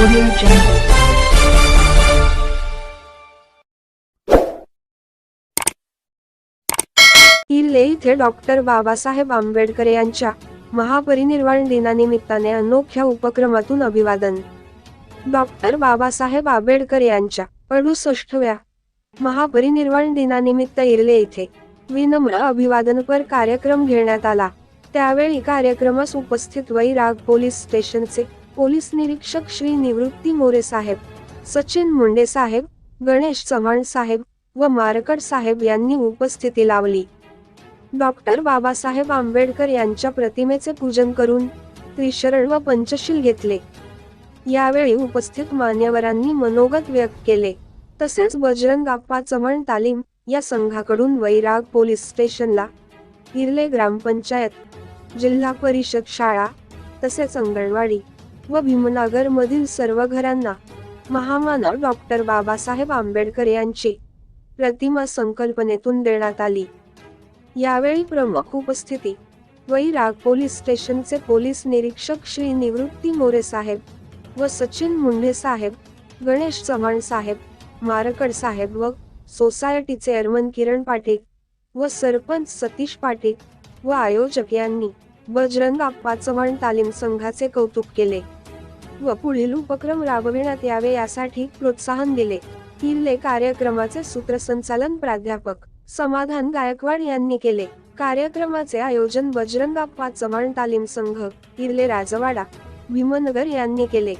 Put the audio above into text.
Audio Jungle. इथे doctor Babasaheb Ambedkar यांच्या महापरिनिर्वाण दिनानिमित्ताने अनोख्या उपक्रमातून अभिवादन डॉक्टर बाबासाहेब आंबेडकर यांच्या अडुसष्टव्या महापरिनिर्वाण दिनानिमित्त इर्ले इथे विनम्र अभिवादनपर कार्यक्रम घेण्यात आला त्यावेळी कार्यक्रमास उपस्थित वैराग पोलीस स्टेशनचे पोलीस निरीक्षक श्री निवृत्ती मोरे साहेब सचिन मुंडे साहेब गणेश चव्हाण साहेब व मारकड साहेब यांनी उपस्थिती लावली. डॉक्टर बाबासाहेब आंबेडकर यांच्या प्रतिमेचे पूजन करून त्रिशरण व पंचशील घेतले. यावेळी उपस्थित मान्यवरांनी मनोगत व्यक्त केले. तसेच बजरंग आप्पा चव्हाण तालीम या संघाकडून वैराग पोलीस स्टेशनला हिरले ग्रामपंचायत जिल्हा परिषद शाळा तसेच अंगणवाडी व भीमनगर मधील सर्व घरांना महामानव डॉक्टर बाबासाहेब आंबेडकर यांची प्रतिमा संकल्पनेतून देण्यात आली. यावेळी प्रमुख उपस्थिती वैराग पोलीस स्टेशनचे पोलीस निरीक्षक श्री निवृत्ती मोरे साहेब व सचिन मुंढे साहेब गणेश चव्हाण साहेब मारकड साहेब व सोसायटी चेअरमन किरण पाटील व सरपंच सतीश पाटील व आयोजक यांनी बजरंग आप्पा चव्हाण तालीम संघाचे कौतुक केले. व पुढील उपक्रम राबविण्यात यावे यासाठी प्रोत्साहन दिले. किल्ले कार्यक्रमाचे सूत्रसंचालन प्राध्यापक समाधान गायकवाड यांनी केले. कार्यक्रमाचे आयोजन बजरंगाप्पा चव्हाण तालीम संघ किर्ले राजवाडा भीमनगर यांनी केले.